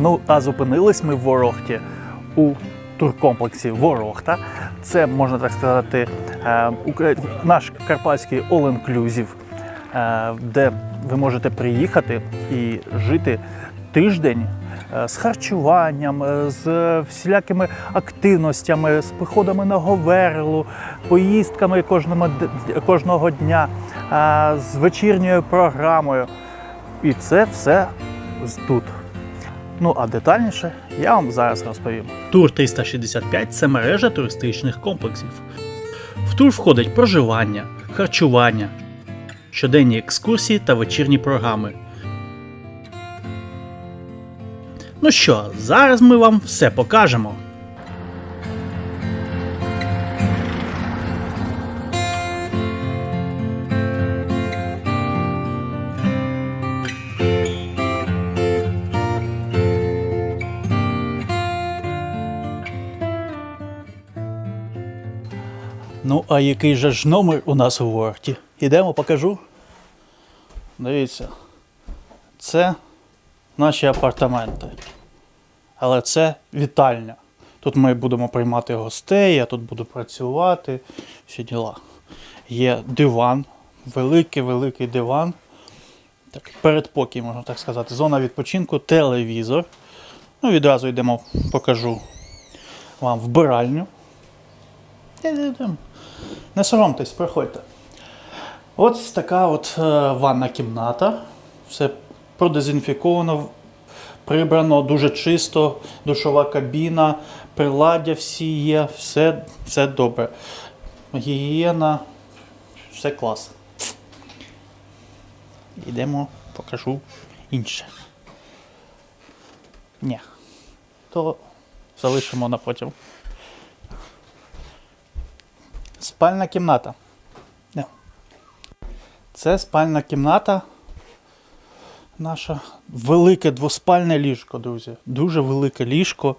Ну, а зупинились ми в Ворохті у туркомплексі Ворохта. Це, можна так сказати, е, наш карпатський all-inclusive, е, де ви можете приїхати і жити тиждень е, з харчуванням, з всілякими активностями, з походами на Говерлу, поїздками кожного, кожного дня, з вечірньою програмою. І це все тут. Ну а детальніше я вам зараз розповім. Тур 365 це мережа туристичних комплексів. В тур входить проживання, харчування, щоденні екскурсії та вечірні програми. Ну що, зараз ми вам все покажемо. Ну, а який же ж номер у нас у Ворті? Ідемо, покажу. Дивіться. Це наші апартаменти. Але це вітальня. Тут ми будемо приймати гостей, я тут буду працювати, всі діла. Є диван, великий-великий диван. Так, передпокій, можна так сказати. Зона відпочинку, телевізор. Ну, відразу йдемо, покажу вам вбиральню. Не соромтесь, проходьте. Ось така от е, ванна кімната. Все продезінфіковано, прибрано дуже чисто, душова кабіна, приладдя всі є, все, все добре. Гігієна, все клас. Йдемо, покажу інше. Ні. То залишимо на потім. Спальна кімната. Це спальна кімната. Наша велике двоспальне ліжко, друзі. Дуже велике ліжко.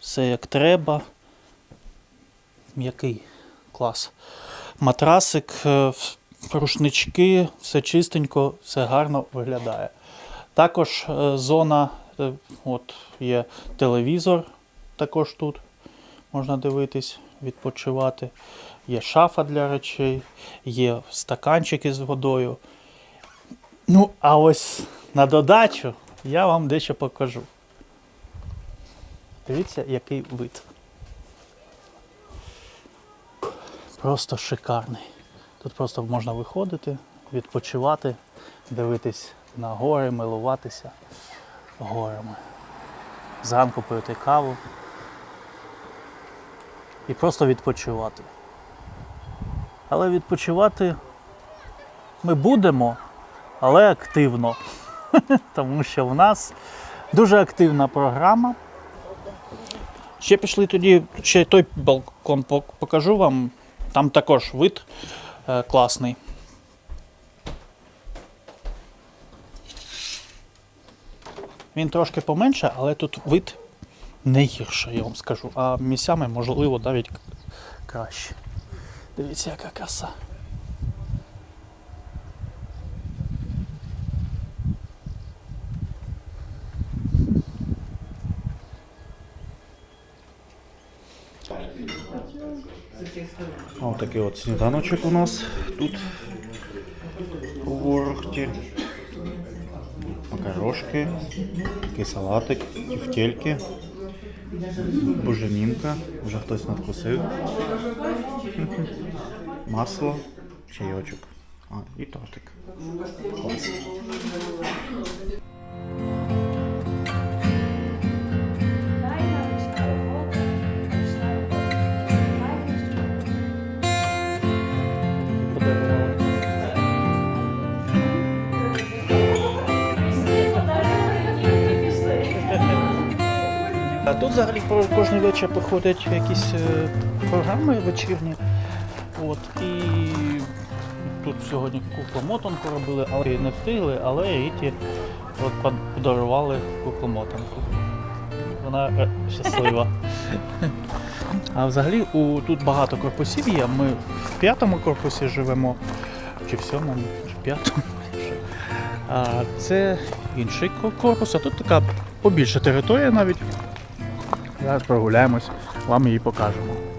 Все як треба. М'який клас. Матрасик, е, рушнички, все чистенько, все гарно виглядає. Також е, зона, е, от є телевізор, також тут можна дивитись, відпочивати. Є шафа для речей, є стаканчики з водою. Ну, а ось на додачу я вам дещо покажу. Дивіться, який вид. Просто шикарний. Тут просто можна виходити, відпочивати, дивитись на гори, милуватися горами. Зранку пити каву і просто відпочивати. Але відпочивати ми будемо, але активно. Тому що в нас дуже активна програма. Ще пішли тоді, ще той балкон покажу вам. Там також вид е, класний. Він трошки поменше, але тут вид не гірше, я вам скажу. А місцями, можливо, навіть краще. Дивіться, яка краса. Ось такий от сніданочок у нас тут у Ворохті. Макарошки, такий салатик, тефтельки, буженінка, вже хтось надкусив. Масло, чайочок. А, і тортик. А тут взагалі кожен вечір проходять якісь е, програми вечірні. От, і тут сьогодні куклу мотанку робили, але не встигли, але Ріті от подарували куклу мотанку. Вона е, щаслива. А взагалі у, тут багато корпусів є. Ми в п'ятому корпусі живемо, чи в сьомому, чи в п'ятому. А це інший корпус, а тут така побільше територія навіть. Зараз прогуляємось, вам її покажемо.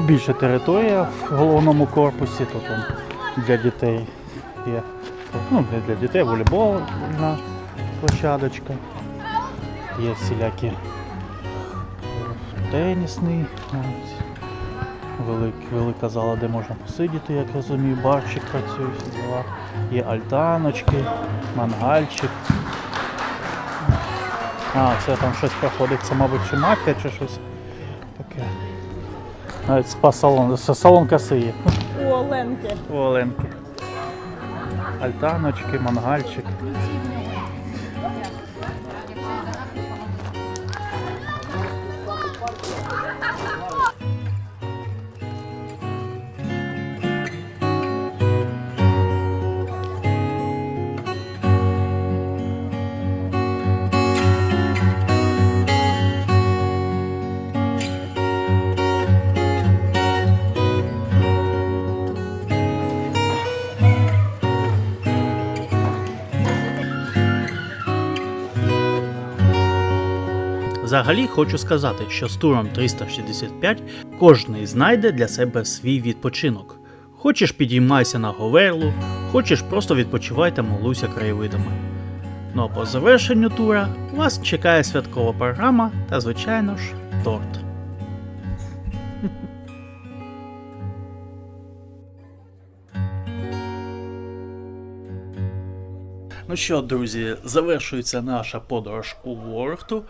Побільше територія в головному корпусі, то там для дітей є. Ну, для дітей, волейбольна площадочка. Є всілякі тенісний, велик, велика зала, де можна посидіти, як розумію, барчик працює, діла. Є альтаночки, мангальчик. А, це там щось проходить, це, мабуть, чи мафія, чи щось таке. Навіть спа-салон, салон каси є. У Оленки. У Оленки. Альтаночки, мангальчик. Взагалі хочу сказати, що з туром 365 кожний знайде для себе свій відпочинок. Хочеш підіймайся на говерлу, хочеш просто відпочивай та молуйся краєвидами. Ну а по завершенню тура вас чекає святкова програма та, звичайно ж, торт. Ну що, друзі, завершується наша подорож у Ворту.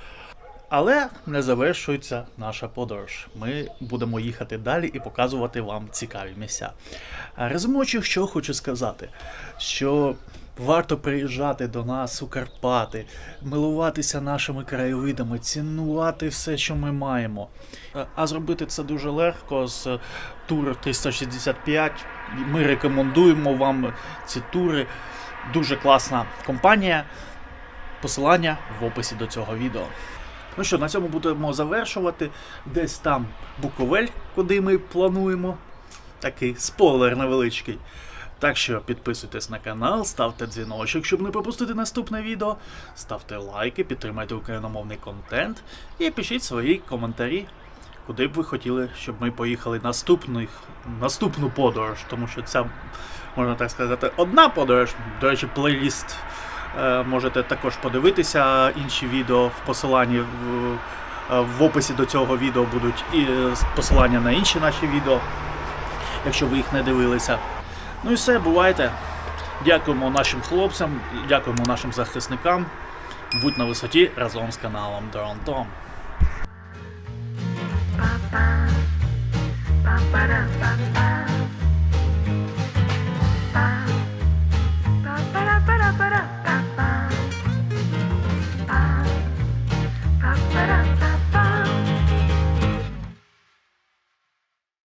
Але не завершується наша подорож. Ми будемо їхати далі і показувати вам цікаві місця. Резумуючи, що хочу сказати, що варто приїжджати до нас у Карпати, милуватися нашими краєвидами, цінувати все, що ми маємо. А- А зробити це дуже легко з тур 365. Ми рекомендуємо вам ці тури. Дуже класна компанія. Посилання в описі до цього відео. Ну що, на цьому будемо завершувати. Десь там Буковель, куди ми плануємо. Такий спойлер невеличкий. Так що підписуйтесь на канал, ставте дзвіночок, щоб не пропустити наступне відео. Ставте лайки, підтримайте україномовний контент і пишіть свої коментарі, куди б ви хотіли, щоб ми поїхали наступних, наступну подорож, тому що ця, можна так сказати, одна подорож. До речі, плейліст Можете також подивитися інші відео в посиланні в, е, описі до цього відео будуть і е, посилання на інші наші відео, якщо ви їх не дивилися. Ну і все, бувайте. Дякуємо нашим хлопцям, дякуємо нашим захисникам. Будь на висоті разом з каналом Дронтом.